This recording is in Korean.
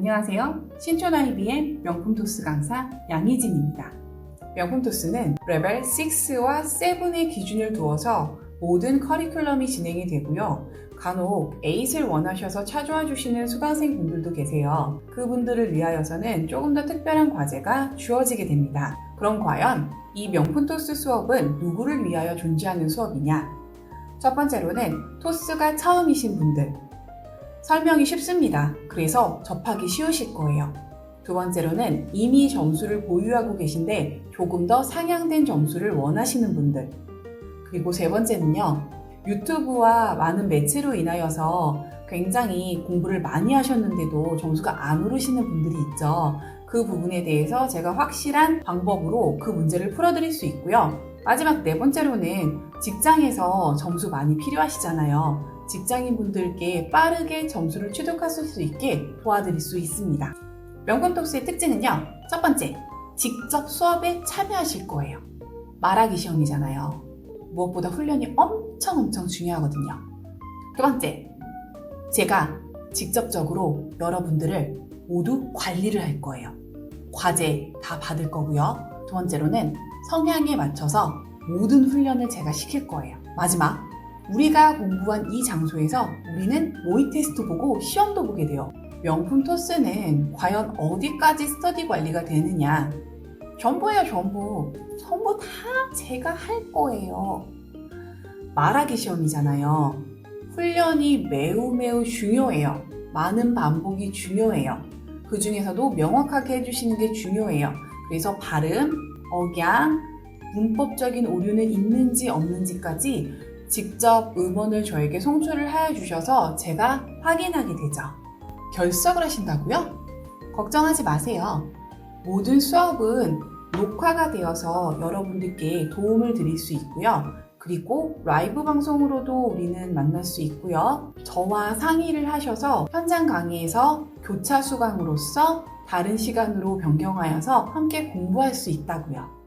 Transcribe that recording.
안녕하세요. 신촌 IBM 명품 토스 강사 양희진입니다. 명품 토스는 레벨 6와 7의 기준을 두어서 모든 커리큘럼이 진행이 되고요. 간혹 8을 원하셔서 찾아와 주시는 수강생 분들도 계세요. 그분들을 위하여서는 조금 더 특별한 과제가 주어지게 됩니다. 그럼 과연 이 명품 토스 수업은 누구를 위하여 존재하는 수업이냐? 첫 번째로는 토스가 처음이신 분들. 설명이 쉽습니다. 그래서 접하기 쉬우실 거예요. 두 번째로는 이미 점수를 보유하고 계신데 조금 더 상향된 점수를 원하시는 분들. 그리고 세 번째는요. 유튜브와 많은 매체로 인하여서 굉장히 공부를 많이 하셨는데도 점수가 안 오르시는 분들이 있죠. 그 부분에 대해서 제가 확실한 방법으로 그 문제를 풀어드릴 수 있고요. 마지막 네 번째로는 직장에서 점수 많이 필요하시잖아요. 직장인 분들께 빠르게 점수를 취득하실 수 있게 도와드릴 수 있습니다. 명권톡스의 특징은요. 첫 번째, 직접 수업에 참여하실 거예요. 말하기 시험이잖아요. 무엇보다 훈련이 엄청 엄청 중요하거든요. 두 번째, 제가 직접적으로 여러분들을 모두 관리를 할 거예요. 과제 다 받을 거고요. 두 번째로는 성향에 맞춰서 모든 훈련을 제가 시킬 거예요. 마지막, 우리가 공부한 이 장소에서 우리는 모의 테스트 보고 시험도 보게 돼요. 명품 토스는 과연 어디까지 스터디 관리가 되느냐? 전부예요, 전부. 전부 다 제가 할 거예요. 말하기 시험이잖아요. 훈련이 매우 매우 중요해요. 많은 반복이 중요해요. 그 중에서도 명확하게 해주시는 게 중요해요. 그래서 발음, 억양, 문법적인 오류는 있는지 없는지까지 직접 음원을 저에게 송출을 하여 주셔서 제가 확인하게 되죠. 결석을 하신다고요? 걱정하지 마세요. 모든 수업은 녹화가 되어서 여러분들께 도움을 드릴 수 있고요. 그리고 라이브 방송으로도 우리는 만날 수 있고요. 저와 상의를 하셔서 현장 강의에서 교차 수강으로서 다른 시간으로 변경하여서 함께 공부할 수 있다고요.